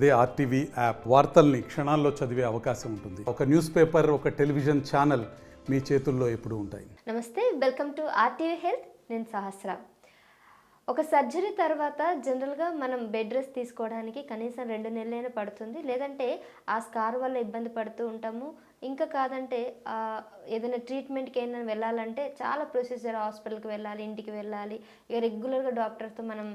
అదే RTV app వార్తల్ని క్షణాల్లో చదివే అవకాశం ఉంటుంది. ఒక న్యూస్ పేపర్ ఒక టెలివిజన్ ఛానల్ మీ చేతుల్లో ఎప్పుడు ఉంటాయి. నమస్తే వెల్కమ్ టు ఆర్టీవీ హెల్త్. నేను సహస్ర. ఒక సర్జరీ తర్వాత జనరల్గా మనం బెడ్ రెస్ట్ తీసుకోవడానికి కనీసం రెండు నెలలైనా పడుతుంది. లేదంటే ఆ స్కార్ వల్ల ఇబ్బంది పడుతూ ఉంటాము. ఇంకా కాదంటే ఏదైనా ట్రీట్మెంట్కి ఏదైనా వెళ్ళాలంటే చాలా ప్రొసీజర్ హాస్పిటల్కి వెళ్ళాలి ఇంటికి వెళ్ళాలి. ఇక రెగ్యులర్గా డాక్టర్తో మనం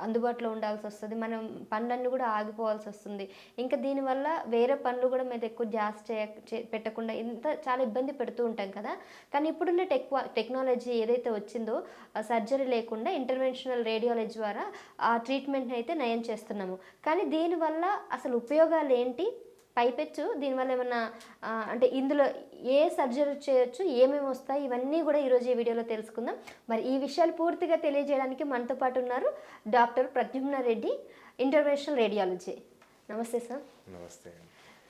అందుబాటులో ఉండాల్సి వస్తుంది. మనం పనులన్నీ కూడా ఆగిపోవాల్సి వస్తుంది. ఇంకా దీనివల్ల వేరే పనులు కూడా మీద ఎక్కువ జాస్ చేయ చే- పెట్టకుండా ఇంత చాలా ఇబ్బంది పెడుతూ ఉంటాం కదా. కానీ ఇప్పుడున్న టెక్ టెక్నాలజీ ఏదైతే వచ్చిందో సర్జరీ లేకుండా ఇంటర్వెన్షనల్ రేడియాలజీ ద్వారా ఆ ట్రీట్మెంట్ని అయితే నయం చేస్తున్నాము. కానీ దీనివల్ల అసలు ఉపయోగాలు ఏంటి పైపెచ్చు దీనివల్ల ఏమన్నా అంటే ఇందులో ఏ సర్జరీ చేయొచ్చు ఏమేమి వస్తాయి ఇవన్నీ కూడా ఈరోజు ఈ వీడియోలో తెలుసుకుందాం. మరి ఈ విషయాలు పూర్తిగా తెలియజేయడానికి మనతో పాటు ఉన్నారు doctor Pradyumna Reddy interventional radiology. నమస్తే సార్. నమస్తే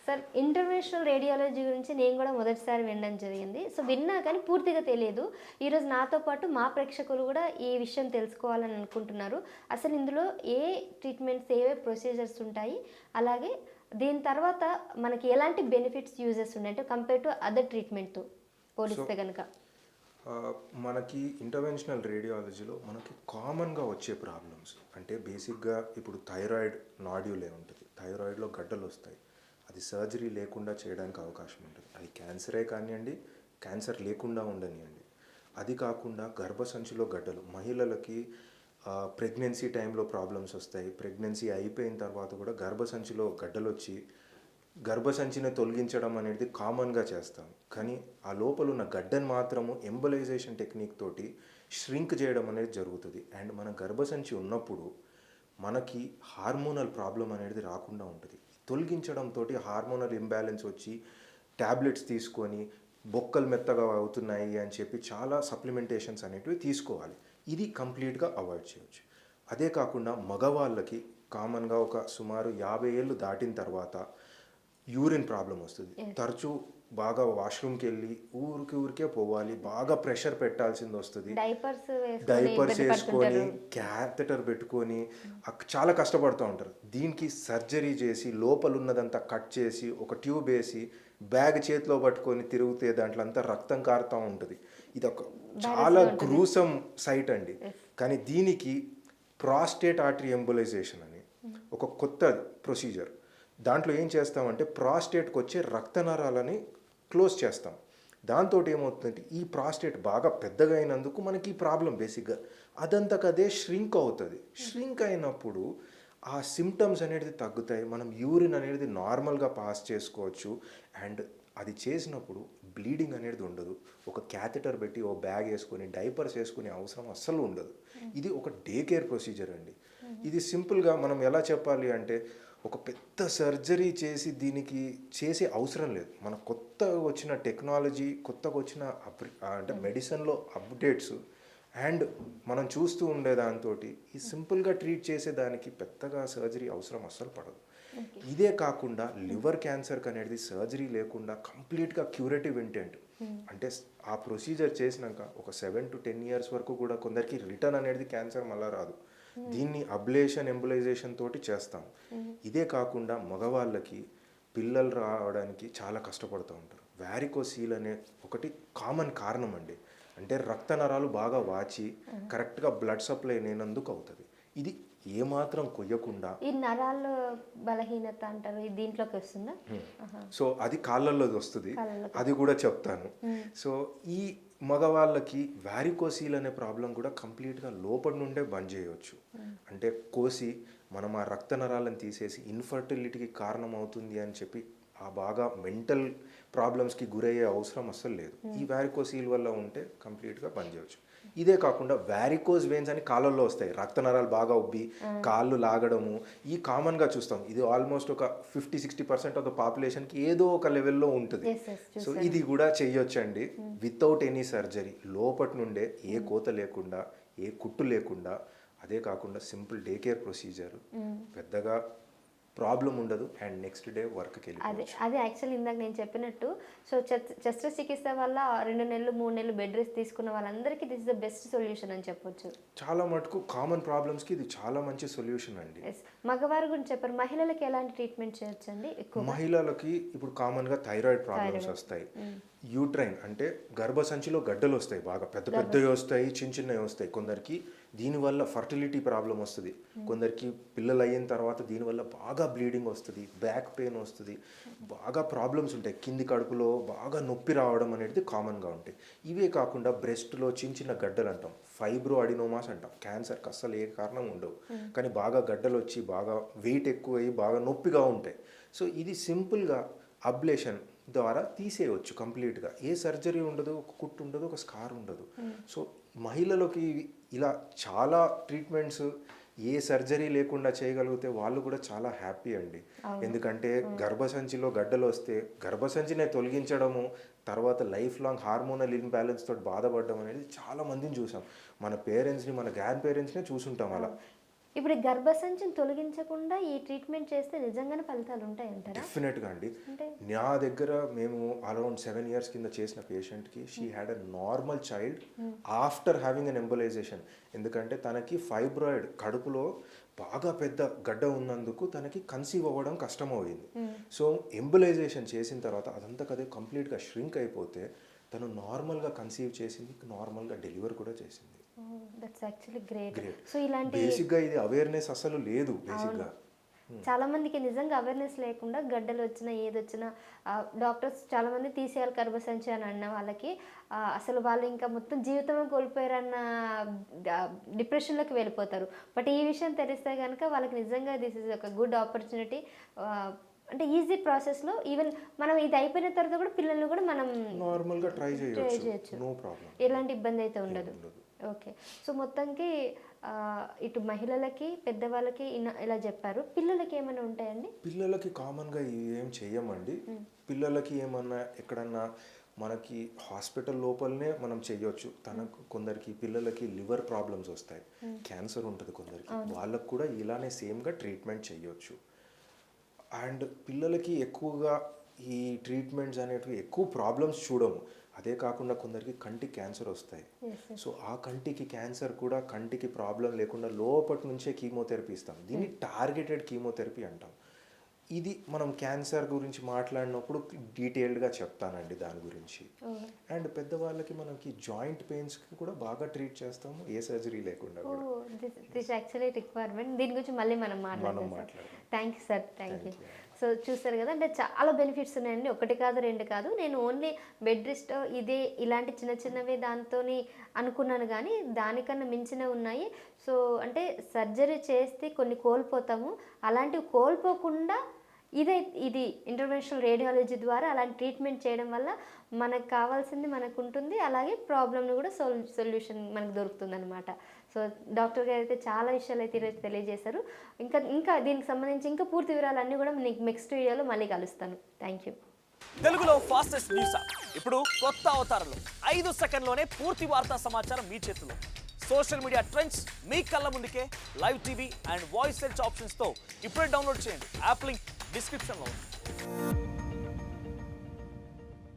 సార్ ఇంటర్నేషనల్ రేడియాలజీ గురించి నేను కూడా మొదటిసారి వినడం జరిగింది. సో విన్నా కానీ పూర్తిగా తెలియదు. ఈరోజు నాతో పాటు మా ప్రేక్షకులు కూడా ఈ విషయం తెలుసుకోవాలని అనుకుంటున్నారు. అసలు ఇందులో ఏ ట్రీట్మెంట్స్ ఏవే ప్రొసీజర్స్ ఉంటాయి? అలాగే దీని తర్వాత మనకి ఎలాంటి బెనిఫిట్స్ యూజెస్ ఉన్నాయి అంటే కంపేర్ టు అదర్ ట్రీట్మెంట్తో పోలిస్తే కనుక మనకి ఇంటర్వెన్షనల్ రేడియాలజీలో మనకి కామన్గా వచ్చే ప్రాబ్లమ్స్ అంటే బేసిక్గా ఇప్పుడు థైరాయిడ్ నాడ్యూలే ఉంటుంది థైరాయిడ్లో గడ్డలు వస్తాయి. అది సర్జరీ లేకుండా చేయడానికి అవకాశం ఉంటుంది. అది క్యాన్సరే కానివ్వండి క్యాన్సర్ లేకుండా ఉండనివ్వండి అది కాకుండా గర్భసంచిలో గడ్డలు మహిళలకి ప్రెగ్నెన్సీ టైంలో ప్రాబ్లమ్స్ వస్తాయి. ప్రెగ్నెన్సీ అయిపోయిన తర్వాత కూడా గర్భసంచిలో గడ్డలు వచ్చి గర్భసంచిని తొలగించడం అనేది కామన్గా చేస్తాం. కానీ ఆ లోపల ఉన్న గడ్డను మాత్రము ఎంబలైజేషన్ టెక్నిక్ తోటి ష్రింక్ చేయడం అనేది జరుగుతుంది. అండ్ మన గర్భసంచి ఉన్నప్పుడు మనకి హార్మోనల్ ప్రాబ్లం అనేది రాకుండా ఉంటుంది. తొలగించడంతో హార్మోనల్ ఇంబ్యాలెన్స్ వచ్చి ట్యాబ్లెట్స్ తీసుకొని బొక్కలు మెత్తగా అవుతున్నాయి అని చెప్పి చాలా సప్లిమెంటేషన్స్ అనేటివి తీసుకోవాలి. ఇది కంప్లీట్గా అవాయిడ్ చేయొచ్చు. అదే కాకుండా మగవాళ్ళకి కామన్గా ఒక సుమారు యాభై ఏళ్ళు దాటిన తర్వాత యూరిన్ ప్రాబ్లం వస్తుంది. తరచూ బాగా వాష్రూమ్కి వెళ్ళి ఊరికి ఊరికే పోవాలి. బాగా ప్రెషర్ పెట్టాల్సింది వస్తుంది. డైపర్స్ డైపర్స్ వేసుకొని క్యాథెటర్ పెట్టుకొని చాలా కష్టపడుతూ ఉంటారు. దీనికి సర్జరీ చేసి లోపల ఉన్నదంతా కట్ చేసి ఒక ట్యూబ్ వేసి బ్యాగ్ చేతిలో పట్టుకొని తిరిగితే దాంట్లో అంతా రక్తం కారుతూ ఉంటుంది. ఇది ఒక చాలా గ్రూసం సైట్ అండి. కానీ దీనికి ప్రాస్టేట్ ఆర్టరీ ఎంబులైజేషన్ అని ఒక కొత్త ప్రొసీజర్ దాంట్లో ఏం చేస్తామంటే ప్రాస్టేట్కి వచ్చే రక్త నరాలని క్లోజ్ చేస్తాం. దాంతో ఏమవుతుందంటే ఈ ప్రాస్టేట్ బాగా పెద్దగా అయినందుకు మనకి ఈ ప్రాబ్లం బేసిక్గా అదంతకదే ష్రింక్ అవుతుంది. ష్రింక్ అయినప్పుడు ఆ సిమ్టమ్స్ అనేది తగ్గుతాయి. మనం యూరిన్ అనేది నార్మల్గా పాస్ చేసుకోవచ్చు. అండ్ అది చేసినప్పుడు బ్లీడింగ్ అనేది ఉండదు. ఒక క్యాథెటర్ పెట్టి ఓ బ్యాగ్ వేసుకొని డైపర్స్ వేసుకునే అవసరం అస్సలు ఉండదు. ఇది ఒక డే కేర్ ప్రొసీజర్ అండి ఇది సింపుల్గా మనం ఎలా చెప్పాలి అంటే ఒక పెద్ద సర్జరీ చేసి దీనికి చేసే అవసరం లేదు. మన కొత్తగా వచ్చిన టెక్నాలజీ కొత్తగా వచ్చిన అప్- అంటే మెడిసిన్లో అప్డేట్స్ అండ్ మనం చూస్తూ ఉండే దాంతో ఈ సింపుల్గా ట్రీట్ చేసేదానికి పెద్దగా సర్జరీ అవసరం అస్సలు పడదు. ఇదే కాకుండా లివర్ క్యాన్సర్కి అనేది సర్జరీ లేకుండా కంప్లీట్గా క్యూరేటివ్ ఇంటెంట్ అంటే ఆ ప్రొసీజర్ చేసినాక ఒక సెవెన్ టు టెన్ ఇయర్స్ వరకు కూడా కొందరికి రిటర్న్ అనేది క్యాన్సర్ మళ్ళా రాదు. దీన్ని అబ్లేషన్ ఎంబులైజేషన్ తోటి చేస్తాం. ఇదే కాకుండా మగవాళ్ళకి పిల్లలు రావడానికి చాలా కష్టపడుతూ ఉంటారు. వ్యారికోసీల్ అనే ఒకటి కామన్ కారణం అండి. అంటే రక్త నరాలు బాగా వాచి కరెక్ట్గా బ్లడ్ సప్లై లేనందుకు అవుతుంది. ఇది ఏమాత్రం కొయ్యకుండా ఈ నరాల బలహీనత అంటారు దీంట్లోకి వస్తుందా. సో అది కాళ్ళల్లో వస్తుంది. అది కూడా చెప్తాను. సో ఈ మగవాళ్ళకి వ్యారికోసీల్ అనే ప్రాబ్లం కూడా కంప్లీట్గా లోపల నుండే బంద్ చేయవచ్చు అంటే కోసి మనం ఆ రక్త నరాలను తీసేసి ఇన్ఫర్టిలిటీకి కారణం అవుతుంది అని చెప్పి బాగా మెంటల్ ప్రాబ్లమ్స్కి గురయ్యే అవసరం అస్సలు లేదు. ఈ వ్యారికోసీల్ వల్ల ఉంటే కంప్లీట్గా బంద్ చేయవచ్చు ఇదే కాకుండా వ్యారికోజ్ వెయిన్స్ అని కాళ్ళల్లో వస్తాయి. రక్త నరాలు బాగా ఉబ్బి కాళ్ళు లాగడము. ఈ కామన్గా చూస్తాం. ఇది ఆల్మోస్ట్ ఒక fifty sixty percent of the పాపులేషన్కి ఏదో ఒక లెవెల్లో ఉంటుంది. సో ఇది కూడా చెయ్యొచ్చండి వితౌట్ ఎనీ సర్జరీ లోపటి నుండే ఏ కోత లేకుండా ఏ కుట్టు లేకుండా అదే కాకుండా సింపుల్ డే కేర్ ప్రొసీజర్ పెద్దగా ప్రాబ్లం ఉండదు అండ్ నెక్స్ట్ డే వర్క్కి అదే వెళ్ళి అదే యాక్చువల్లీ ఇందాక నేను చెప్పినట్టు సో శస్త్రచికిత్స వల్ల రెండు నెలలు మూడు నెలలు బెడ్ రెస్ట్ తీసుకున్న వాళ్ళందరికీ this is the best solution అని చెప్పొచ్చు. చాలా మటుకు కామన్ ప్రాబ్లమ్స్కి ఇది చాలా మంచి సొల్యూషన్ అండి. మగవారి గురించి చెప్పారు. మహిళలకు ఎలాంటి ట్రీట్మెంట్ చేయొచ్చండి? ఎక్కువ మహిళలకి ఇప్పుడు కామన్గా థైరాయిడ్ ప్రాబ్లమ్స్ వస్తాయి. యూట్రైన్ అంటే గర్భసంచిలో గడ్డలు వస్తాయి బాగా పెద్ద పెద్దవి వస్తాయి చిన్న చిన్నవి వస్తాయి కొందరికి. దీనివల్ల ఫర్టిలిటీ ప్రాబ్లం వస్తుంది. కొందరికి పిల్లలు అయిన తర్వాత దీనివల్ల బాగా బ్లీడింగ్ వస్తుంది బ్యాక్ పెయిన్ వస్తుంది. బాగా ప్రాబ్లమ్స్ ఉంటాయి. కింది కడుపులో బాగా నొప్పి రావడం అనేది కామన్గా ఉంటాయి. ఇవే కాకుండా బ్రెస్ట్లో చిన్న చిన్న గడ్డలు అంటాం. ఫైబ్రో అడినోమాస్ అంటాం. క్యాన్సర్కి అస్సలు ఏ కారణం ఉండవు. కానీ బాగా గడ్డలు వచ్చి బాగా వెయిట్ ఎక్కువ అయ్యి బాగా నొప్పిగా ఉంటాయి. సో ఇది సింపుల్గా అబ్లేషన్ ద్వారా తీసేయవచ్చు కంప్లీట్గా. ఏ సర్జరీ ఉండదు ఒక కుట్టు ఉండదు ఒక స్కార్ ఉండదు. సో మహిళలకి ఇలా చాలా ట్రీట్మెంట్స్ ఏ సర్జరీ లేకుండా చేయగలిగితే వాళ్ళు కూడా చాలా హ్యాపీ అండి. ఎందుకంటే గర్భసంచిలో గడ్డలు వస్తే గర్భసంచినే తొలగించడము తర్వాత లైఫ్ లాంగ్ హార్మోనల్ ఇన్బ్యాలెన్స్ తోటి బాధపడడం అనేది చాలా మందిని చూసాం. మన పేరెంట్స్ని మన గ్రాండ్ పేరెంట్స్నే చూసుంటాం అలా. ఇప్పుడు ఈ గర్భసంచిని తొలగించకుండా ఈ ట్రీట్మెంట్ చేస్తే నిజంగానే ఫలితాలు ఉంటాయి అంటారా డెఫినెట్గా అండి. నా దగ్గర మేము అరౌండ్ సెవెన్ ఇయర్స్ కింద చేసిన పేషెంట్కి she had a normal child after having an embolization ఎందుకంటే తనకి ఫైబ్రాయిడ్ కడుపులో బాగా పెద్ద గడ్డ ఉన్నందుకు తనకి కన్సీవ్ అవ్వడం కష్టమవుతుంది. సో ఎంబలైజేషన్ చేసిన తర్వాత అదంతా కదే కంప్లీట్గా ష్రింక్ అయిపోతే తను నార్మల్గా కన్సీవ్ చేసింది నార్మల్గా డెలివర్ కూడా చేసింది. దట్స్ యాక్చువల్లీ గ్రేట్ సో ఇలాంటి బేసిక్గా ఇది అవేర్నెస్ అసలు లేదు బేసిక్గా చాలా మందికి నిజంగా అవేర్నెస్ లేకుండా గడ్డలు వచ్చినా ఏది వచ్చినా డాక్టర్స్ చాలా మంది తీసేయాలి గర్భసంచి అని అన్న వాళ్ళకి అసలు వాళ్ళు ఇంకా మొత్తం జీవితమే కోల్పోయారన్న డిప్రెషన్లోకి వెళ్ళిపోతారు. బట్ ఈ విషయం తెలిస్తే కనుక వాళ్ళకి నిజంగా దిస్ ఇస్ ఒక గుడ్ ఆపర్చునిటీ అంటే ఈజీ ప్రాసెస్లో ఈవెన్ మనం ఇది అయిపోయిన తర్వాత కూడా పిల్లల్ని కూడా మనం నార్మల్గా ట్రై చేయొచ్చు. చేయొచ్చు. నో ప్రాబ్లం ఎలాంటి ఇబ్బంది అయితే ఉండదు. ఓకే. సో మొత్తానికి ఆ, ఇటు మహిళలకి పెద్దవాళ్ళకి ఇలా చెప్పారు. పిల్లలకి ఏమైనా ఉంటాయండి? పిల్లలకి కామన్గా ఏం చెయ్యమండి. పిల్లలకి ఏమన్నా ఎక్కడన్నా మనకి హాస్పిటల్ లోపలనే మనం చెయ్యొచ్చు. తనకు కొందరికి పిల్లలకి లివర్ ప్రాబ్లమ్స్ వస్తాయి. క్యాన్సర్ ఉంటుంది కొందరికి. వాళ్ళకు కూడా ఇలానే సేమ్గా ట్రీట్మెంట్ చెయ్యొచ్చు. అండ్ పిల్లలకి ఎక్కువగా ఈ ట్రీట్మెంట్స్ అనేటివి ఎక్కువ ప్రాబ్లమ్స్ చూడము. అదే కాకుండా కొందరికి కంటి క్యాన్సర్ వస్తాయి. సో ఆ కంటికి క్యాన్సర్ కూడా కంటికి ప్రాబ్లం లేకుండా లోపటి నుంచే కీమోథెరపీ ఇస్తాం. దీన్ని టార్గెటెడ్ కీమోథెరపీ అంటాం. ఇది మనం క్యాన్సర్ గురించి మాట్లాడినప్పుడు డీటెయిల్డ్గా చెప్తానండి దాని గురించి. అండ్ పెద్దవాళ్ళకి మనకి జాయింట్ పెయిన్స్కి కూడా బాగా ట్రీట్ చేస్తాము ఏ సర్జరీ లేకుండా దిస్ యాక్చువల్లీ రిక్వైర్మెంట్ దీని గురించి మళ్ళీ మనం మాట్లాడదాం. Thank you sir thank you so చూసారు కదా అంటే చాలా బెనిఫిట్స్ ఉన్నాయండి. ఒకటి కాదు రెండు కాదు. నేను ఓన్లీ బెడ్ రెస్ట్ ఇదే ఇలాంటి చిన్న చిన్నవి దాంతో అనుకున్నాను కానీ దానికన్నా మించినవి ఉన్నాయి. సో అంటే సర్జరీ చేస్తే కొన్ని కోల్పోతాము. అలాంటివి కోల్పోకుండా ఇదే ఇది ఇంటర్వెన్షనల్ రేడియాలజీ ద్వారా అలాంటి ట్రీట్మెంట్ చేయడం వల్ల మనకు కావాల్సింది మనకు ఉంటుంది. అలాగే ప్రాబ్లమ్ని కూడా సొల్ సొల్యూషన్ మనకు దొరుకుతుంది అనమాట సో డాక్టర్ గారు అయితే చాలా విషయాలు అయితే ఈరోజు తెలియజేశారు. ఇంకా ఇంకా దీనికి సంబంధించి ఇంకా పూర్తి వివరాలన్నీ కూడా మీకు నెక్స్ట్ వీడియోలో మళ్ళీ కలుస్తాను. Thank you. తెలుగులో ఫాస్టెస్ట్ న్యూస్? ఇప్పుడు కొత్త అవతారంలో ఐదు సెకండ్లోనే పూర్తి వార్తా సమాచారం మీ చేతిలో. సోషల్ మీడియా ట్రెండ్స్ మీ కళ్ళ ముందుకే live TV and voice search ఆప్షన్స్తో ఇప్పుడే డౌన్లోడ్ చేయండి. యాప్ లింక్ డిస్క్రిప్షన్లో ఉంది.